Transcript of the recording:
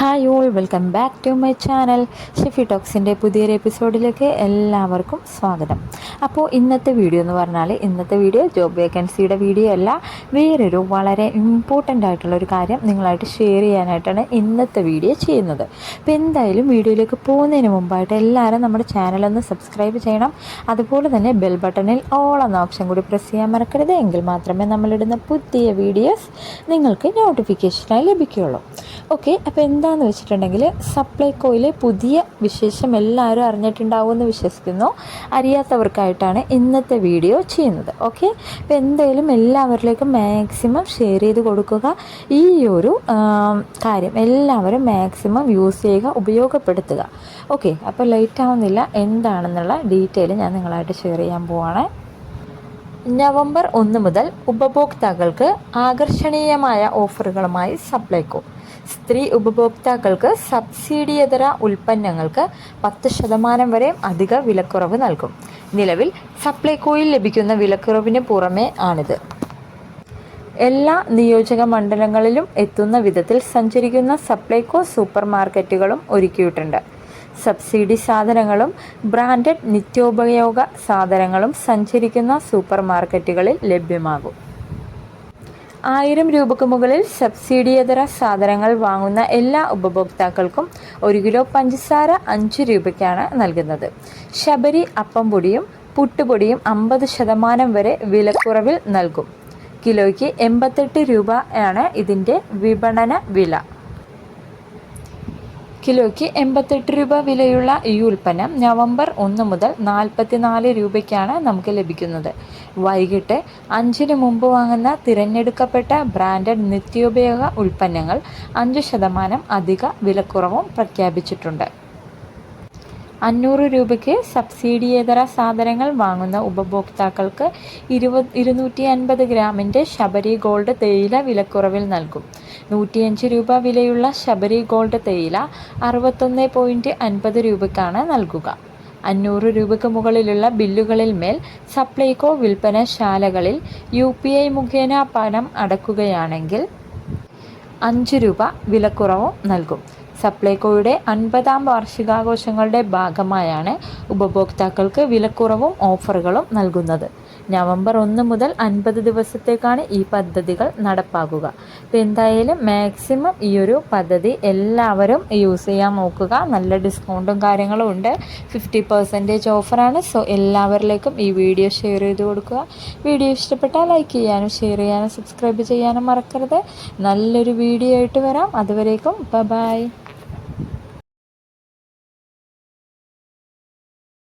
Hi all welcome back to my channel. Shifi ടോക്സിന്റെ പുതിയൊരു എപ്പിസോഡിലേക്ക് എല്ലാവർക്കും സ്വാഗതം. അപ്പോൾ ഇന്നത്തെ വീഡിയോ എന്ന് പറഞ്ഞാൽ ഇന്നത്തെ വീഡിയോ ജോബ് വേക്കൻസിയുടെ വീഡിയോ അല്ല. വേറൊരു വളരെ ഇമ്പോർട്ടന്റ് ആയിട്ടുള്ള ഒരു കാര്യം നിങ്ങളായിട്ട് ഷെയർ ചെയ്യാനായിട്ടാണ് ഇന്നത്തെ വീഡിയോ ചെയ്യുന്നത്. അപ്പോൾ എന്തായാലും വീഡിയോയിലേക്ക് പോകുന്നതിന് മുമ്പായിട്ട് എല്ലാവരും നമ്മുടെ ചാനലൊന്ന് സബ്സ്ക്രൈബ് ചെയ്യണം. അതുപോലെ തന്നെ ബെൽ ബട്ടണിൽ ഓൾ എന്ന ഓപ്ഷൻ കൂടി പ്രസ് ചെയ്യാൻ മറക്കരുത്. എങ്കിൽ മാത്രമേ നമ്മളിടുന്ന പുതിയ വീഡിയോസ് നിങ്ങൾക്ക് നോട്ടിഫിക്കേഷനായി ലഭിക്കുകയുള്ളൂ. ഓക്കെ അപ്പോൾ എന്താണെന്ന് വെച്ചിട്ടുണ്ടെങ്കിൽ സപ്ലൈകോയിലെ പുതിയ വിശേഷം എല്ലാവരും അറിഞ്ഞിട്ടുണ്ടാവും എന്ന് വിശ്വസിക്കുന്നു. അറിയാത്തവർക്കായിട്ടാണ് ഇന്നത്തെ വീഡിയോ ചെയ്യുന്നത്. ഓക്കെ അപ്പോൾ എന്തായാലും എല്ലാവരിലേക്കും മാക്സിമം ഷെയർ ചെയ്ത് കൊടുക്കുക. ഈ ഒരു കാര്യം എല്ലാവരും മാക്സിമം യൂസ് ചെയ്യുക ഉപയോഗപ്പെടുത്തുക. ഓക്കെ അപ്പോൾ ലേറ്റ് ആവുന്നില്ല. എന്താണെന്നുള്ള ഡീറ്റെയിൽ ഞാൻ നിങ്ങളായിട്ട് ഷെയർ ചെയ്യാൻ പോവാണ്. നവംബർ ഒന്ന് മുതൽ ഉപഭോക്താക്കൾക്ക് ആകർഷണീയമായ ഓഫറുകളുമായി സപ്ലൈകോ. സ്ത്രീ ഉപഭോക്താക്കൾക്ക് സബ്സിഡിയതര ഉൽപ്പന്നങ്ങൾക്ക് പത്ത് ശതമാനം വരെ അധിക വിലക്കുറവ് നൽകും. നിലവിൽ സപ്ലൈകോയിൽ ലഭിക്കുന്ന വിലക്കുറവിന് പുറമേ ആണിത്. എല്ലാ നിയോജക മണ്ഡലങ്ങളിലും എത്തുന്ന വിധത്തിൽ സഞ്ചരിക്കുന്ന സപ്ലൈകോ സൂപ്പർ മാർക്കറ്റുകളും ഒരുക്കിയിട്ടുണ്ട്. സബ്സിഡി സാധനങ്ങളും ബ്രാൻഡഡ് നിത്യോപയോഗ സാധനങ്ങളും സഞ്ചരിക്കുന്ന സൂപ്പർ മാർക്കറ്റുകളിൽ ലഭ്യമാകും. ആയിരം രൂപയ്ക്ക് മുകളിൽ സബ്സിഡിയേതര സാധനങ്ങൾ വാങ്ങുന്ന എല്ലാ ഉപഭോക്താക്കൾക്കും ഒരു കിലോ പഞ്ചസാര അഞ്ച് രൂപയ്ക്കാണ് നൽകുന്നത്. ശബരി അപ്പം പൊടിയും പുട്ടുപൊടിയും അമ്പത് ശതമാനം വരെ വിലക്കുറവിൽ നൽകും. കിലോയ്ക്ക് എൺപത്തെട്ട് രൂപ ആണ് ഇതിന്റെ വിപണന വില. കിലോയ്ക്ക് എൺപത്തെട്ട് രൂപ വിലയുള്ള ഈ ഉൽപ്പന്നം നവംബർ ഒന്ന് മുതൽ നാൽപ്പത്തിനാല് രൂപയ്ക്കാണ് നമുക്ക് ലഭിക്കുന്നത്. വൈകിട്ട് അഞ്ചിന് മുമ്പ് വാങ്ങുന്ന തിരഞ്ഞെടുക്കപ്പെട്ട ബ്രാൻഡഡ് നിത്യോപയോഗ ഉൽപ്പന്നങ്ങൾ അഞ്ച് ശതമാനം അധിക വിലക്കുറവും പ്രഖ്യാപിച്ചിട്ടുണ്ട്. അഞ്ഞൂറ് രൂപയ്ക്ക് സബ്സിഡിയേതര സാധനങ്ങൾ വാങ്ങുന്ന ഉപഭോക്താക്കൾക്ക് ഇരുപത് ഇരുന്നൂറ്റി അൻപത് ഗ്രാമിന്റെ ശബരി ഗോൾഡ് തേയില വിലക്കുറവിൽ നൽകും. നൂറ്റിയഞ്ച് രൂപ വിലയുള്ള ശബരി ഗോൾഡ് തേയില അറുപത്തൊന്ന് പോയിന്റ് അൻപത് രൂപയ്ക്കാണ് നൽകുക. അഞ്ഞൂറ് രൂപയ്ക്ക് മുകളിലുള്ള ബില്ലുകളിൽ മേൽ സപ്ലൈകോ വിൽപ്പനശാലകളിൽ യു പി ഐ മുഖേന പണം അടക്കുകയാണെങ്കിൽ അഞ്ച് രൂപ വിലക്കുറവും നൽകും. സപ്ലൈകോയുടെ അൻപതാം വാർഷികാഘോഷങ്ങളുടെ ഭാഗമായാണ് ഉപഭോക്താക്കൾക്ക് വിലക്കുറവും ഓഫറുകളും നൽകുന്നത്. നവംബർ ഒന്ന് മുതൽ അൻപത് ദിവസത്തേക്കാണ് ഈ പദ്ധതികൾ നടപ്പാക്കുക അപ്പോൾ എന്തായാലും മാക്സിമം ഈ ഒരു പദ്ധതി എല്ലാവരും യൂസ് ചെയ്യാൻ നോക്കുക. നല്ല ഡിസ്കൗണ്ടും കാര്യങ്ങളും ഉണ്ട്. ഫിഫ്റ്റി പെർസെന്റേജ് ഓഫറാണ് സോ എല്ലാവരിലേക്കും ഈ വീഡിയോ ഷെയർ ചെയ്ത് കൊടുക്കുക. വീഡിയോ ഇഷ്ടപ്പെട്ടാൽ ലൈക്ക് ചെയ്യാനും ഷെയർ ചെയ്യാനും സബ്സ്ക്രൈബ് ചെയ്യാനും മറക്കരുത്. നല്ലൊരു വീഡിയോ ആയിട്ട് വരാം. അതുവരേക്കും ബൈ